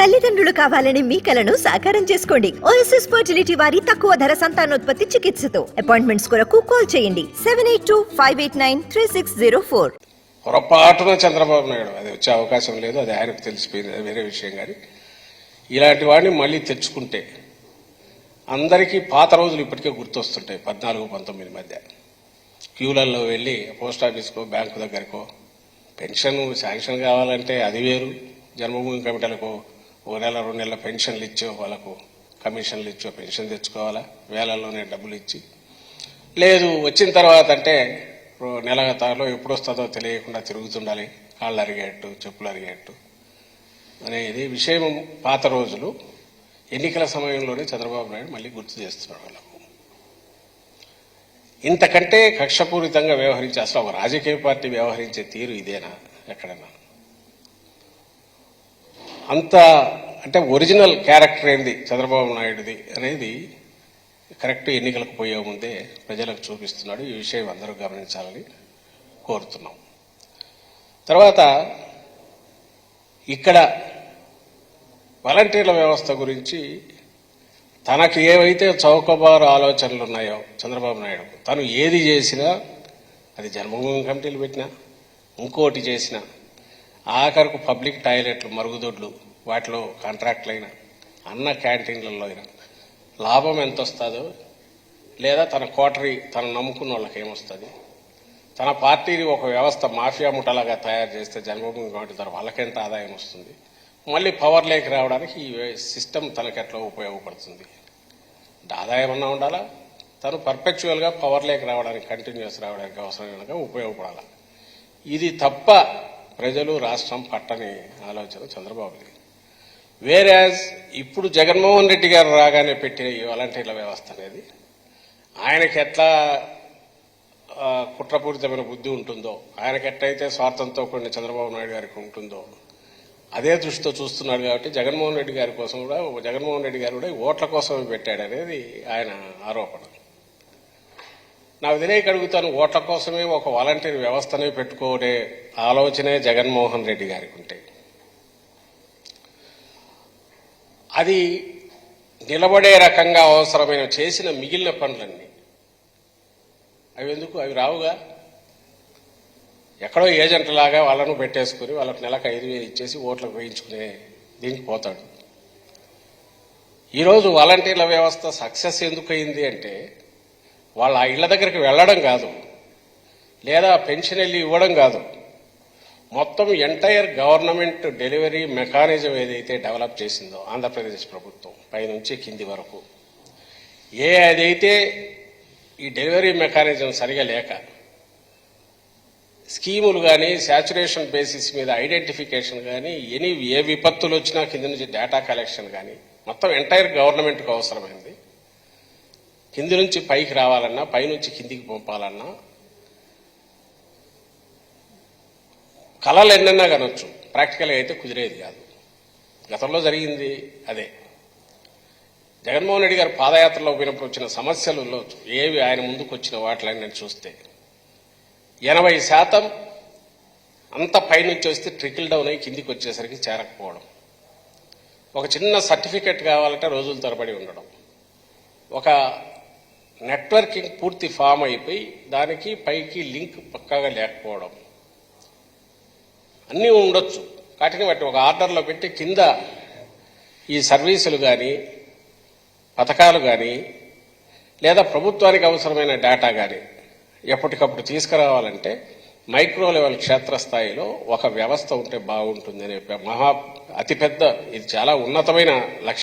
తల్లిదండ్రులు కావాలని మీ కలను సాకారం చేసుకోండి. ఓఎస్ఎస్ ఫర్టిలిటీ వారి తక్కువ ధర సంతానోత్పత్తి చికిత్సతో. అపాయింట్మెంట్స్ కొరకు కాల్ చేయండి. Seven eight two five eight nine three six zero four పొరపాటున చంద్రబాబు నాయుడు అది వచ్చే అవకాశం లేదు అది ఆయనకు తెలిసిపోయింది అది వేరే విషయం కానీ. ఇలాంటి వాడిని మళ్ళీ తెచ్చుకుంటే అందరికీ పాత రోజులు ఇప్పటికే గుర్తొస్తుంటాయి పద్నాలుగు పంతొమ్మిది మధ్య. క్యూలల్లో వెళ్ళి పోస్ట్ ఆఫీస్కో బ్యాంకు దగ్గరకో పెన్షన్ శాంక్షన్ కావాలంటే అది వేరు జన్మభూమి కమిటీలకు ఓ నెల రెండు నెలల పెన్షన్లు ఇచ్చో వాళ్ళకు కమిషన్లు ఇచ్చో పెన్షన్ తెచ్చుకోవాలా? వేలల్లోనే డబ్బులు ఇచ్చి. లేదు వచ్చిన తర్వాత అంటే నెల తాలో ఎప్పుడు వస్తుందో తెలియకుండా తిరుగుతుండాలి. కాళ్ళు అరిగేట్టు చెప్పులు అరిగేట్టు. అనేది విషయం పాత రోజులు. ఎన్నికల సమయంలోనే చంద్రబాబు నాయుడు మళ్ళీ గుర్తు చేస్తున్నాడు వాళ్ళకు. ఇంతకంటే కక్షపూరితంగా వ్యవహరించే అసలు ఒక రాజకీయ పార్టీ వ్యవహరించే తీరు ఇదేనా ఎక్కడైనా అంత అంటే ఒరిజినల్ క్యారెక్టర్ ఏంది? చంద్రబాబు నాయుడుది అనేది కరెక్ట్ ఎన్నికలకు పోయే ముందే ప్రజలకు చూపిస్తున్నాడు. ఈ విషయం అందరూ గమనించాలని కోరుతున్నాం. తర్వాత ఇక్కడ వాలంటీర్ల వ్యవస్థ గురించి తనకు ఏవైతే చౌకబారు ఆలోచనలు ఉన్నాయో చంద్రబాబు నాయుడు తను ఏది చేసినా అది జన్మభూమి కమిటీలు పెట్టినా ఇంకోటి చేసినా ఆఖరకు పబ్లిక్ టాయిలెట్లు మరుగుదొడ్లు వాటిలో కాంట్రాక్ట్లు అయినా అన్న క్యాంటీన్లలో అయినా. లాభం ఎంత వస్తుందో లేదా తన కోటరీ తను నమ్ముకున్న వాళ్ళకి ఏమొస్తుంది తన పార్టీని ఒక వ్యవస్థ మాఫియా ముఠలాగా తయారు చేస్తే జన్మభూమి కాబట్టి ద్వారా వాళ్ళకెంత ఆదాయం వస్తుంది మళ్ళీ పవర్ లేక్ రావడానికి ఈ సిస్టమ్ తనకు ఎట్లా ఉపయోగపడుతుంది? ఆదాయం అన్నా ఉండాలా? తను పర్పెక్చువల్గా పవర్ లేక్ రావడానికి కంటిన్యూస్ రావడానికి అవసరమైన ఉపయోగపడాలి? ఇది తప్ప ప్రజలు రాష్ట్రం పట్టని ఆలోచన చంద్రబాబుది వేరేజ్ ఇప్పుడు జగన్మోహన్ రెడ్డి గారు రాగానే పెట్టిన ఈ వాలంటీర్ల వ్యవస్థ అనేది ఆయనకి ఎట్లా కుట్రపూరితమైన బుద్ధి ఉంటుందో ఆయనకి ఎట్లయితే స్వార్థంతో కూడిన చంద్రబాబు నాయుడు గారికి ఉంటుందో అదే దృష్టితో చూస్తున్నాడు కాబట్టి జగన్మోహన్ రెడ్డి గారి కోసం కూడా జగన్మోహన్ రెడ్డి గారు కూడా ఓట్ల కోసమే పెట్టాడు అనేది ఆయన ఆరోపణ. నా తెలియక అడుగుతాను ఓట్ల కోసమే ఒక వాలంటీర్ వ్యవస్థనే పెట్టుకోనే ఆలోచనే జగన్మోహన్ రెడ్డి గారికి ఉంటే అది నిలబడే రకంగా అవసరమైన చేసిన మిగిలిన పనులన్నీ. అవి ఎందుకు అవి రావుగా? ఎక్కడో ఏజెంట్ లాగా వాళ్ళను పెట్టేసుకుని వాళ్ళకి నెలకు ఐదు వేలు ఇచ్చేసి ఓట్లకు వేయించుకునే దీనికి పోతాడు. ఈరోజు వాలంటీర్ల వ్యవస్థ సక్సెస్ ఎందుకు అయింది అంటే వాళ్ళ ఇళ్ళ దగ్గరికి వెళ్ళడం కాదు. లేదా పెన్షన్ వెళ్ళి ఇవ్వడం కాదు. మొత్తం ఎంటైర్ గవర్నమెంట్ డెలివరీ మెకానిజం ఏదైతే డెవలప్ చేసిందో ఆంధ్రప్రదేశ్ ప్రభుత్వం పైనుంచి కింది వరకు ఏ అదైతే ఈ డెలివరీ మెకానిజం సరిగా లేక స్కీములు కానీ శాచురేషన్ బేసిస్ మీద ఐడెంటిఫికేషన్ కానీ ఎనీ ఏ విపత్తులు వచ్చినా కింద నుంచి డేటా కలెక్షన్ కానీ మొత్తం ఎంటైర్ గవర్నమెంట్కి అవసరమైంది. కింది నుంచి పైకి రావాలన్నా పైనుంచి కిందికి పంపాలన్నా కళలు ఎన్నన్నా కనొచ్చు. ప్రాక్టికల్గా అయితే కుదిరేది కాదు. గతంలో జరిగింది అదే. జగన్మోహన్ రెడ్డి గారు పాదయాత్రలో పోయినప్పుడు వచ్చిన సమస్యలలో ఏవి ఆయన ముందుకు వచ్చిన వాటిని నేను చూస్తే ఎనభై శాతం అంత పైనుంచి వస్తే ట్రికిల్ డౌన్ అయ్యి కిందికి వచ్చేసరికి చేరకపోవడం. ఒక చిన్న సర్టిఫికెట్ కావాలంటే రోజుల తరబడి ఉండడం. ఒక నెట్వర్కింగ్ పూర్తి ఫామ్ అయిపోయి దానికి పైకి లింక్ పక్కాగా లేకపోవడం. అన్నీ ఉండొచ్చు. వాటిని బట్టి ఒక ఆర్డర్లో పెట్టి కింద ఈ సర్వీసులు కానీ పథకాలు కానీ లేదా ప్రభుత్వానికి అవసరమైన డేటా కానీ ఎప్పటికప్పుడు తీసుకురావాలంటే మైక్రో లెవెల్ క్షేత్రస్థాయిలో ఒక వ్యవస్థ ఉంటే బాగుంటుంది అనే మహా అతిపెద్ద ఇది చాలా ఉన్నతమైన లక్ష్యం.